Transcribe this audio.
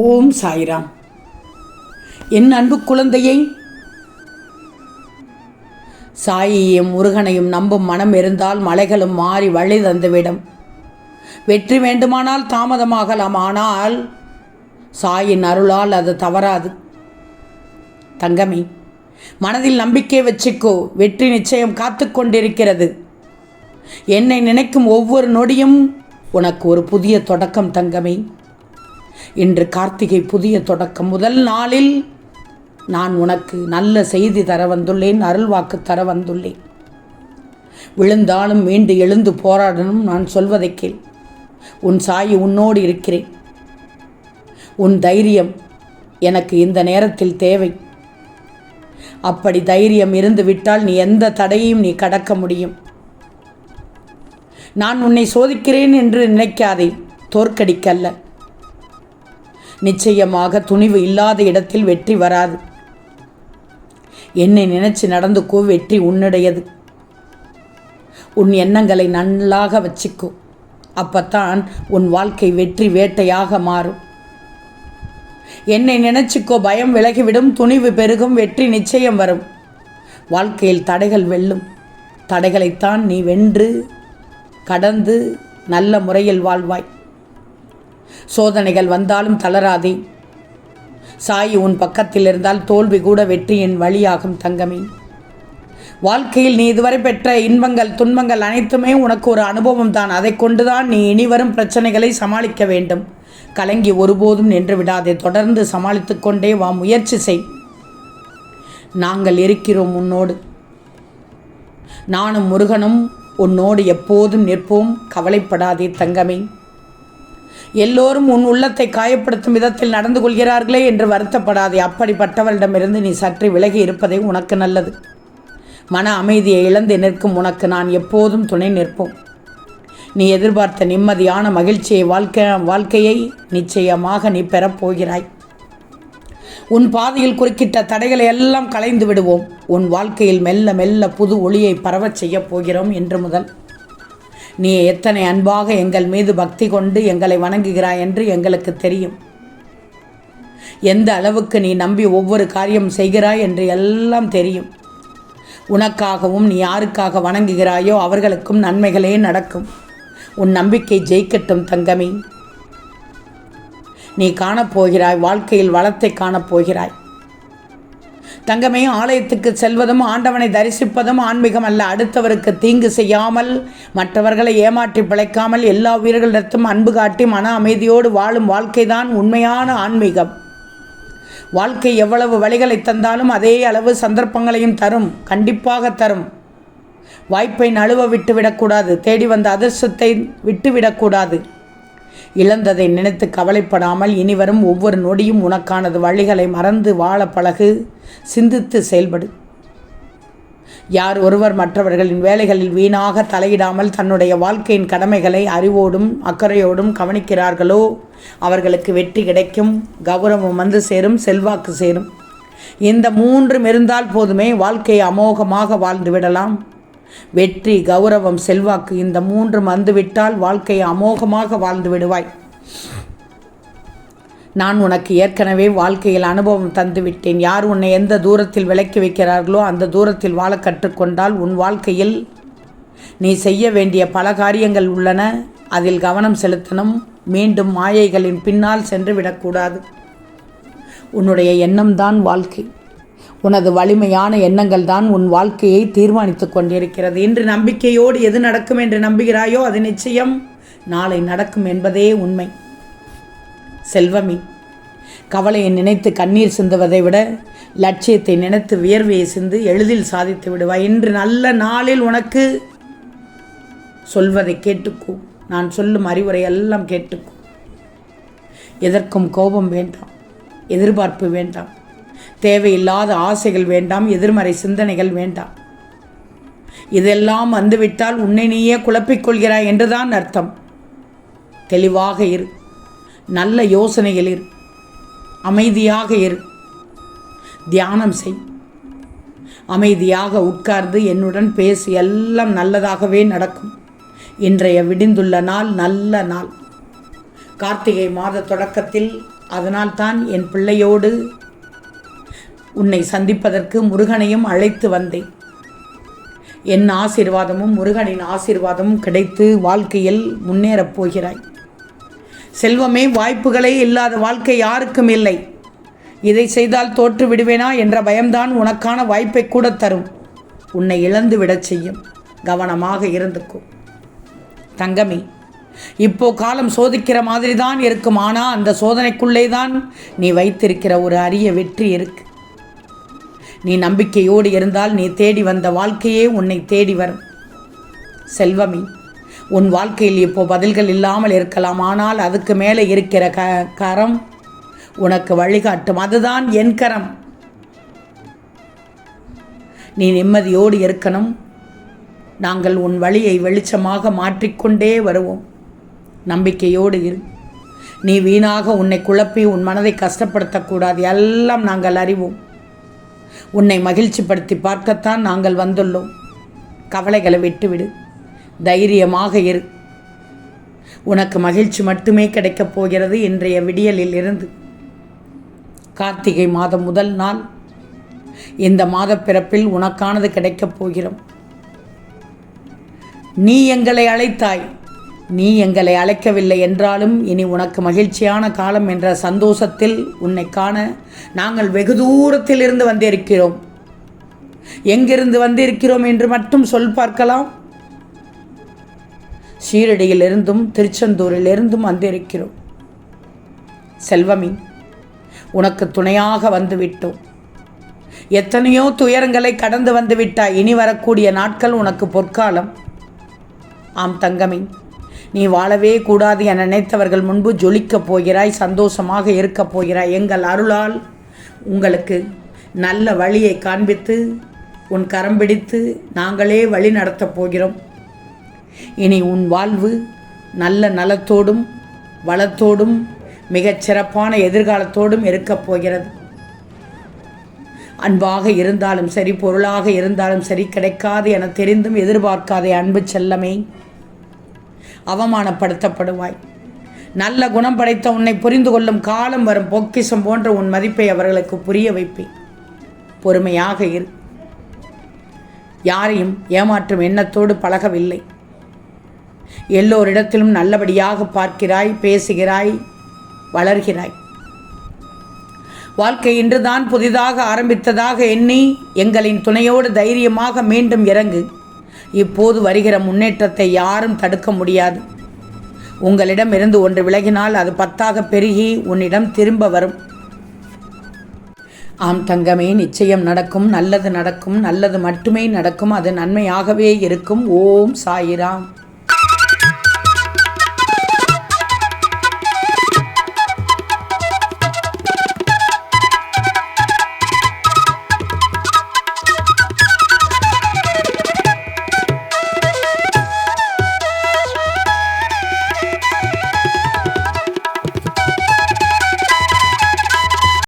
ஓம் சாய்ராம். என் அன்பு குழந்தையை சாயையும் முருகனையும் நம்பும் மனம் இருந்தால் மலைகளும் மாறி வழி தந்துவிடும். வெற்றி வேண்டுமானால் தாமதமாகலாம் ஆனால் சாயின் அருளால் அது தவறாது. தங்கமே மனதில் நம்பிக்கை வச்சுக்கோ வெற்றி நிச்சயம் காத்து கொண்டிருக்கிறது. என்னை நினைக்கும் ஒவ்வொரு நொடியும் உனக்கு ஒரு புதிய தொடக்கம் தங்கமே. இன்று கார்த்திகை புதிய தொடக்கம். முதல் நாளில் நான் உனக்கு நல்ல செய்தி தர வந்துள்ளேன் அருள்வாக்கு தர வந்துள்ளேன். விழுந்தாலும் மீண்டு எழுந்து போராடணும் நான் சொல்வதை கேள். உன் சாயி உன்னோடு இருக்கிறேன். உன் தைரியம் எனக்கு இந்த நேரத்தில் தேவை. அப்படி தைரியம் இருந்து விட்டால் நீ எந்த தடையையும் நீ கடக்க முடியும். நான் உன்னை சோதிக்கிறேன் என்று நினைக்காதே தோற்கடிக்கல்ல. நிச்சயமாக துணிவு இல்லாத இடத்தில் வெற்றி வராது. என்னை நினைச்சு நடந்துக்கோ வெற்றி உன்னுடையது. உன் எண்ணங்களை நல்லாக வச்சுக்கோ. அப்பத்தான் உன் வாழ்க்கை வெற்றி வேட்டையாக மாறும். என்னை நினைச்சுக்கோ பயம் விலகிவிடும் துணிவு பெருகும் வெற்றி நிச்சயம் வரும். வாழ்க்கையில் தடைகள் வெல்லும். தடைகளைத்தான் நீ வென்று கடந்து நல்ல முறையில் வாழ்வாய். சோதனைகள் வந்தாலும் தளராதே. சாய் உன் பக்கத்தில் இருந்தால் தோல்வி கூட வெற்றியின் வழியாகும் தங்கமே. வாழ்க்கையில் நீ இதுவரை பெற்ற இன்பங்கள் துன்பங்கள் அனைத்துமே உனக்கு ஒரு அனுபவம் தான். அதை கொண்டுதான் நீ இனிவரும் பிரச்சனைகளை சமாளிக்க வேண்டும். கலங்கி ஒருபோதும் நின்று விடாதே. தொடர்ந்து சமாளித்து கொண்டே வா முயற்சி செய். நாங்கள் இருக்கிறோம் உன்னோடு. நானும் முருகனும் உன்னோடு எப்போதும் நிற்போம். கவலைப்படாதே தங்கமே. எல்லோரும் உன் உள்ளத்தை காயப்படுத்தும் விதத்தில் நடந்து கொள்கிறார்களே என்று வருத்தப்படாதே. அப்படிப்பட்டவரிடமிருந்து நீ சற்று விலகி இருப்பதே உனக்கு நல்லது. மன அமைதியை இழந்து நிற்கும் உனக்கு நான் எப்போதும் துணை நிற்போம். நீ எதிர்பார்த்த நிம்மதியான மகிழ்ச்சியை வாழ்க்கை வாழ்க்கையை நிச்சயமாக நீ பெறப்போகிறாய் உன் பாதையில் குறுக்கிட்ட தடைகளை எல்லாம் களைந்து விடுவோம். உன் வாழ்க்கையில் மெல்ல மெல்ல புது ஒளியை பரவச் செய்யப் போகிறோம் என்று முதல். நீ எத்தனை அன்பாக எங்கள் மீது பக்தி கொண்டு எங்களை வணங்குகிறாய் என்று எங்களுக்கு தெரியும். எந்த அளவுக்கு நீ நம்பி ஒவ்வொரு காரியம் செய்கிறாய் என்று எல்லாம் தெரியும். உனக்காகவும் நீ யாருக்காக வணங்குகிறாயோ அவர்களுக்கும் நன்மைகளே நடக்கும். உன் நம்பிக்கை ஜெயிக்கட்டும் தங்கமே. நீ காணப்போகிறாய் வாழ்க்கையில் வளத்தை காணப்போகிறாய். தங்கமே ஆலயத்துக்கு செல்வதும் ஆண்டவனை தரிசிப்பதும் ஆன்மீகம் அல்ல. அடுத்தவருக்கு தீங்கு செய்யாமல் மற்றவர்களை ஏமாற்றி பிழைக்காமல் எல்லா உயிர்களிடத்தும் அன்பு காட்டி மன அமைதியோடு வாழும் வாழ்க்கைதான் உண்மையான ஆன்மீகம். வாழ்க்கை எவ்வளவு வழிகளை தந்தாலும் அதே அளவு சந்தர்ப்பங்களையும் தரும் கண்டிப்பாக தரும். வாய்ப்பை நழுவ விட்டுவிடக்கூடாது தேடி வந்த அதிர்ஷ்டத்தை விட்டுவிடக்கூடாது. இழந்ததை நினைத்து கவலைப்படாமல் இனிவரும் ஒவ்வொரு நொடியும் உனக்கானது வழிகளை மறந்து வாழ பழகு. சிந்தித்து செயல்படு. யார் ஒருவர் மற்றவர்களின் வேலைகளில் வீணாக தலையிடாமல் தன்னுடைய வாழ்க்கையின் கடமைகளை அறிவோடும் அக்கறையோடும் கவனிக்கிறார்களோ அவர்களுக்கு வெற்றி கிடைக்கும் கௌரவம் வந்து சேரும் செல்வாக்கு சேரும். இந்த மூன்றும் இருந்தால் போதுமே வாழ்க்கையை அமோகமாக வாழ்ந்து விடலாம் வெற்றி கௌரவம் செல்வாக்கு இந்த மூன்றும் வந்துவிட்டால் வாழ்க்கையை அமோகமாக வாழ்ந்து விடுவாய். நான் உனக்கு ஏற்கனவே வாழ்க்கையில் அனுபவம் தந்துவிட்டேன். யார் உன்னை எந்த தூரத்தில் விலக்கி வைக்கிறார்களோ அந்த தூரத்தில் வாழ கற்றுக்கொண்டால் உன் வாழ்க்கையில் நீ செய்ய வேண்டிய பல காரியங்கள் உள்ளன. அதில் கவனம் செலுத்தணும். மீண்டும் மாயைகளின் பின்னால் சென்று விடக்கூடாது. உன்னுடைய எண்ணம்தான் வாழ்க்கை. உனது வலிமையான எண்ணங்கள் தான் உன் வாழ்க்கையை தீர்மானித்து கொண்டிருக்கிறது. இன்று நம்பிக்கையோடு எது நடக்கும் என்று நம்புகிறாயோ அது நிச்சயம். நாளை நடக்கும் என்பதே உண்மை. செல்வமி கவலையை நினைத்து கண்ணீர் சிந்துவதை விட லட்சியத்தை நினைத்து வியர்வையை சிந்து எளிதில் சாதித்து விடுவாய். இன்று நல்ல நாளில் உனக்கு சொல்வதை கேட்டுக்கோ. நான் சொல்லும் அறிவுரை எல்லாம் கேட்டுக்கோ. எதற்கும் கோபம் வேண்டாம். எதிர்பார்ப்பு வேண்டாம். தேவையில்லாத ஆசைகள் வேண்டாம் எதிர்மறை சிந்தனைகள் வேண்டாம். இதெல்லாம் வந்துவிட்டால் உன்னை நீயே குழப்பிக்கொள்கிறாய் என்றுதான் அர்த்தம். தெளிவாக இரு. நல்ல யோசனைகள் இரு. அமைதியாக இரு. தியானம் செய். அமைதியாக உட்கார்ந்து என்னுடன் பேசி எல்லாம் நல்லதாகவே நடக்கும். இன்றைய விடிந்துள்ள நாள் நல்ல நாள். கார்த்திகை மாத தொடக்கத்தில் அதனால்தான் என் பிள்ளையோடு உன்னை சந்திப்பதற்கு முருகனையும் அழைத்து வந்தேன். என் ஆசீர்வாதமும் முருகனின் ஆசிர்வாதமும் கிடைத்து வாழ்க்கையில் முன்னேறப் போகிறாய். செல்வமே வாய்ப்புகளே இல்லாத வாழ்க்கை யாருக்கும் இல்லை. இதை செய்தால் தோற்று விடுவேனா என்ற பயம்தான் உனக்கான வாய்ப்பை கூட தரும். உன்னை இழந்து விடச் செய்யும். கவனமாக இருந்துக்கும் தங்கமே இப்போ காலம் சோதிக்கிற மாதிரி தான் இருக்கும். ஆனால் அந்த சோதனைக்குள்ளே தான் நீ வைத்திருக்கிற ஒரு அரிய வெற்றி இருக்கு. நீ நம்பிக்கையோடு இருந்தால் நீ தேடி வந்த வாழ்க்கையே உன்னை தேடி வரும். செல்வமே உன் வாழ்க்கையில் இப்போ பதில்கள் இல்லாமல் இருக்கலாம். ஆனால் அதுக்கு மேலே இருக்கிற க கரம் உனக்கு வழிகாட்டும். அதுதான் என் கரம். நீ நிம்மதியோடு இருக்கணும். நாங்கள் உன் வழியை வெளிச்சமாக மாற்றிக்கொண்டே வருவோம். நம்பிக்கையோடு இரு. நீ வீணாக உன்னை குழப்பி உன் மனதை கஷ்டப்படுத்தக்கூடாது. எல்லாம் நாங்கள் அறிவோம். உன்னை மகிழ்ச்சிப்படுத்தி பார்க்கத்தான் நாங்கள் வந்துள்ளோம். கவலைகளை விட்டுவிடு. தைரியமாக இரு. உனக்கு மகிழ்ச்சி மட்டுமே கிடைக்கப் போகிறது இன்றைய விடியலில் இருந்து. கார்த்திகை மாதம் முதல் நாள். இந்த மாத பிறப்பில் உனக்கானது கிடைக்கப் போகிறோம். நீ எங்களை அழைத்தாய். நீ எங்களை அழைக்கவில்லை என்றாலும் இனி உனக்கு மகிழ்ச்சியான காலம் என்ற சந்தோஷத்தில் உன்னை காண நாங்கள் வெகு தூரத்தில் இருந்து வந்திருக்கிறோம். எங்கிருந்து வந்திருக்கிறோம் என்று மட்டும் சொல் பார்க்கலாம். ஷீரடியிலிருந்தும் திருச்செந்தூரிலிருந்தும் வந்திருக்கிறோம். செல்வமி உனக்கு துணையாக வந்துவிட்டோம். எத்தனையோ துயரங்களை கடந்து வந்துவிட்டாய். இனி வரக்கூடிய நாட்கள் உனக்கு பொற்காலம். ஆம் தங்கமின் நீ வாழவே கூடாது என நினைத்தவர்கள் முன்பு ஜொலிக்கப் போகிறாய் சந்தோஷமாக இருக்கப் போகிறாய். எங்கள் அருளால் உங்களுக்கு நல்ல வழியை காண்பித்து உன் கரம் பிடித்து நாங்களே வழி நடத்தப் போகிறோம். இனி உன் வாழ்வு நல்ல நலத்தோடும் வளத்தோடும் மிகச் சிறப்பான எதிர்காலத்தோடும் இருக்கப் போகிறது. அன்பாக இருந்தாலும் சரி பொருளாக இருந்தாலும் சரி கிடைக்காது என தெரிந்தும் எதிர்பார்க்காதே அன்பு செல்லமே. அவமானப்படுத்தப்படுவாய். நல்ல குணம் படைத்த உன்னை புரிந்து கொள்ளும் காலம் வரும் பொக்கிஷம் போன்ற உன் மதிப்பை அவர்களுக்கு புரிய வைப்பேன். பொறுமையாக இரு. யாரையும் ஏமாற்றும் எண்ணத்தோடு பழகவில்லை. எல்லோரிடத்திலும் நல்லபடியாக பார்க்கிறாய் பேசுகிறாய் வளர்கிறாய். வாழ்க்கை இன்றுதான் புதிதாக ஆரம்பித்ததாக எண்ணி எங்களின் துணையோடு தைரியமாக மீண்டும் இறங்கு. இப்போது வருகிற முன்னேற்றத்தை யாரும் தடுக்க முடியாது. உங்களிடம் இருந்து ஒன்று விலகினால் அது பத்தாக பெருகி உன்னிடம் திரும்ப வரும். ஆம் தங்கமே நிச்சயம் நடக்கும். நல்லது நடக்கும். நல்லது மட்டுமே நடக்கும். அது நன்மையாகவே இருக்கும். ஓம் சாயிராம்.